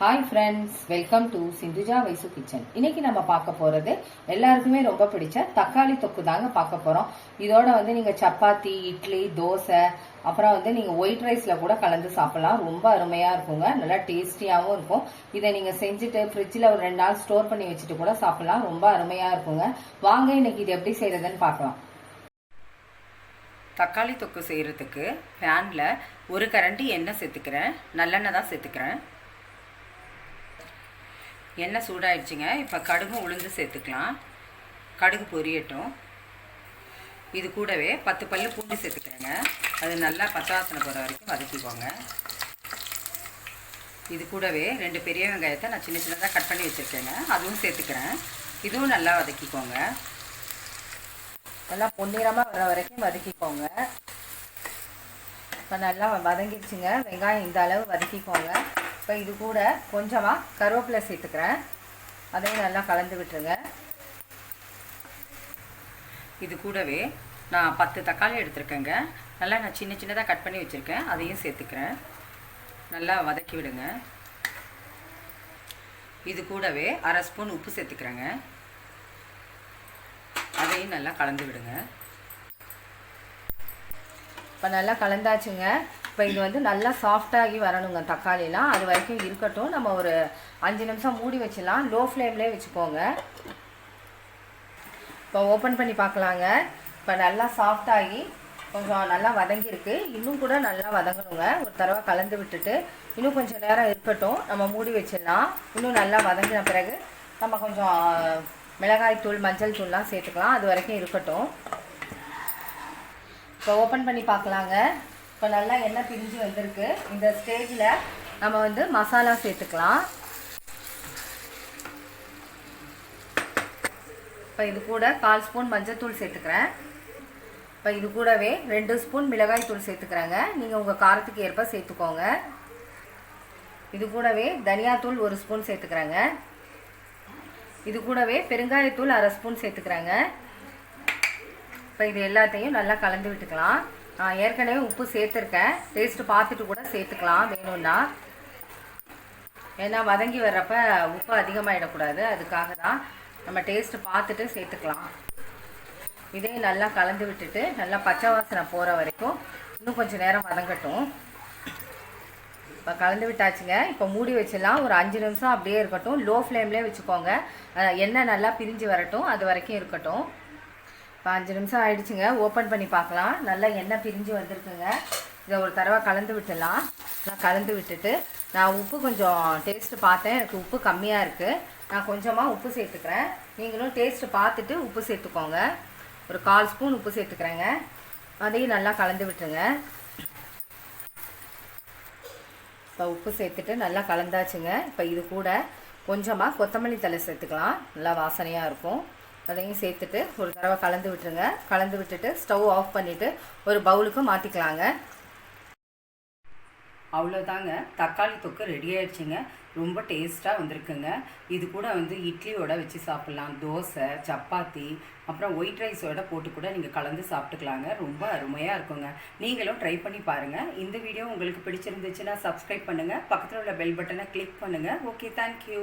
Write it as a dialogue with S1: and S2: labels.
S1: Hi friends welcome to Sindhuja Vaishu kitchen இன்னைக்கு நம்ம பார்க்க போறது எல்லாருக்குமே ரொம்ப பிடிச்ச தக்காளி தொக்கு தாங்க பார்க்க போறோம். இதோட வந்து நீங்க சப்பாத்தி இட்லி தோசை அப்புறம் வந்து நீங்க ஒயிட் ரைஸ்ல கூட கலந்து சாப்பிடலாம். ரொம்ப அருமையா இருக்குங்க. நல்லா டேஸ்டியாகவும் இருக்கும். இதை நீங்க செஞ்சுட்டு ஃப்ரிட்ஜில் ஒரு ரெண்டு நாள் ஸ்டோர் பண்ணி வச்சுட்டு கூட சாப்பிடலாம். ரொம்ப அருமையா இருக்குங்க. வாங்க இன்னைக்கு இது எப்படி செய்யறதுன்னு பார்க்கலாம். தக்காளி தொக்கு செய்யறதுக்கு பேனில் ஒரு கரண்டி எண்ணெய் சேர்த்துக்கிறேன். நல்லெண்ணெய் தான் சேர்த்துக்கிறேன். எண்ணெய் சூடாயிடுச்சுங்க. இப்போ கடுகு உளுந்து சேர்த்துக்கலாம். கடுகு பொரியட்டும். இது கூடவே பத்து பல்லு பூண்டு சேர்த்துக்கிறேங்க. அது நல்லா பச்சவாசனை போகிற வரைக்கும் வதக்கிக்கோங்க. இது கூடவே ரெண்டு பெரிய வெங்காயத்தை நான் சின்ன சின்னதாக கட் பண்ணி வச்சுருக்கேங்க. அதுவும் சேர்த்துக்கிறேன். இதுவும் நல்லா வதக்கிக்கோங்க. நல்லா பொன்னிறமாக வர வரைக்கும் வதக்கிக்கோங்க. இப்போ நல்லா வதங்கிடுச்சுங்க. வெங்காயம் இந்த அளவு வதக்கிக்கோங்க. இப்போ இது கூட கொஞ்சமாக கருவேப்பிலை சேர்த்துக்கிறேன். அதையும் நல்லா கலந்து விட்டுருங்க. இது கூடவே நான் பத்து தக்காளி எடுத்திருக்கேங்க. நல்லா நான் சின்ன சின்னதாக கட் பண்ணி வச்சுருக்கேன். அதையும் சேர்த்துக்கிறேன். நல்லா வதக்கி விடுங்க. இது கூடவே அரை ஸ்பூன் உப்பு சேர்த்துக்கிறேங்க. அதையும் நல்லா கலந்து விடுங்க. இப்போ நல்லா கலந்தாச்சுங்க. இப்போ இது வந்து நல்லா சாஃப்டாகி வரணுங்க தக்காளிலாம். அது வரைக்கும் இருக்கட்டும். நம்ம ஒரு அஞ்சு நிமிஷம் மூடி வச்சிடலாம். லோ ஃப்ளேம்லேயே வச்சுக்கோங்க. இப்போ ஓப்பன் பண்ணி பார்க்கலாங்க. இப்போ நல்லா சாஃப்டாகி கொஞ்சம் நல்லா வதங்கியிருக்கு. இன்னும் கூட நல்லா வதங்கணுங்க. ஒரு தடவை கலந்து விட்டுட்டு இன்னும் கொஞ்சம் நேரம் இருக்கட்டும். நம்ம மூடி வச்சிடலாம். இன்னும் நல்லா வதங்கின பிறகு நம்ம கொஞ்சம் மிளகாய் தூள் மஞ்சள் தூள்லாம் சேர்த்துக்கலாம். அது வரைக்கும் இருக்கட்டும். இப்போ ஓப்பன் பண்ணி பார்க்கலாங்க. இப்போ நல்லா எண்ணெய் பிரிஞ்சு வந்திருக்கு. இந்த ஸ்டேஜில் நம்ம வந்து மசாலா சேர்த்துக்கலாம். இப்போ இது கூட கால் ஸ்பூன் மஞ்சத்தூள் சேர்த்துக்கிறேன். இப்போ இது கூடவே ரெண்டு ஸ்பூன் மிளகாய் தூள் சேர்த்துக்கிறேங்க. நீங்கள் உங்கள் காரத்துக்கு ஏற்ப சேர்த்துக்கோங்க. இது கூடவே தனியாத்தூள் ஒரு ஸ்பூன் சேர்த்துக்கிறேங்க. இது கூடவே பெருங்காயத்தூள் அரை ஸ்பூன் சேர்த்துக்கிறாங்க. இப்போ இது எல்லாத்தையும் நல்லா கலந்து விட்டுக்கலாம். ஏற்கனவே உப்பு சேர்த்துருக்கேன். டேஸ்ட்டு பார்த்துட்டு கூட சேர்த்துக்கலாம். வேணும்னா. ஏன்னா வதங்கி வர்றப்ப உப்பு அதிகமாகிடக்கூடாது அதுக்காக தான் நம்ம டேஸ்ட்டு பார்த்துட்டு சேர்த்துக்கலாம். இதையும் நல்லா கலந்து விட்டுட்டு நல்லா பச்சை வாசனை போகிற வரைக்கும் இன்னும் கொஞ்சம் நேரம் வதங்கட்டும். இப்போ கலந்து விட்டாச்சுங்க. இப்போ மூடி வச்சிடலாம். ஒரு அஞ்சு நிமிஷம் அப்படியே இருக்கட்டும். லோ ஃப்ளேம்லேயே வச்சுக்கோங்க. எண்ணெய் நல்லா பிரிஞ்சு வரட்டும். அது வரைக்கும் இருக்கட்டும். இப்போ அஞ்சு நிமிஷம் ஆயிடுச்சுங்க. ஓப்பன் பண்ணி பார்க்கலாம். நல்லா எண்ணெய் பிரிஞ்சு வந்திருக்குங்க. இதை ஒரு தடவை கலந்து விட்டுடலாம். நான் கலந்து விட்டுட்டு நான் உப்பு கொஞ்சம் டேஸ்ட்டு பார்த்தேன். எனக்கு உப்பு கம்மியாக இருக்குது நான் கொஞ்சமாக உப்பு சேர்த்துக்கிறேன். நீங்களும் டேஸ்ட்டு பார்த்துட்டு உப்பு சேர்த்துக்கோங்க. ஒரு கால் ஸ்பூன் உப்பு சேர்த்துக்கிறேங்க. அதையும் நல்லா கலந்து விட்டுருங்க. இப்போ உப்பு சேர்த்துட்டு நல்லா கலந்தாச்சுங்க. இப்போ இது கூட கொஞ்சமாக கொத்தமல்லி தலை சேர்த்துக்கலாம். நல்லா வாசனையாக இருக்கும். அதையும் சேர்த்துட்டு ஒரு தடவை கலந்து விட்டுருங்க. கலந்து விட்டுட்டு ஸ்டவ் ஆஃப் பண்ணிவிட்டு ஒரு பவுலுக்கு மாற்றிக்கலாங்க அவ்வளோதாங்க தக்காளி தொக்கு ரெடி ஆயிடுச்சுங்க. ரொம்ப டேஸ்ட்டாக வந்திருக்குங்க. இது கூட வந்து இட்லியோட வச்சு சாப்பிட்லாம். தோசை சப்பாத்தி அப்புறம் ஒயிட் ரைஸோட போட்டு கூட நீங்கள் கலந்து சாப்பிட்டுக்கலாங்க. ரொம்ப அருமையாக இருக்குங்க. நீங்களும் ட்ரை பண்ணி பாருங்கள் இந்த வீடியோ உங்களுக்கு பிடிச்சிருந்துச்சுன்னா சப்ஸ்கிரைப் பண்ணுங்கள் பக்கத்தில் உள்ள பெல் பட்டனை கிளிக் பண்ணுங்கள் ஓகே தேங்க்யூ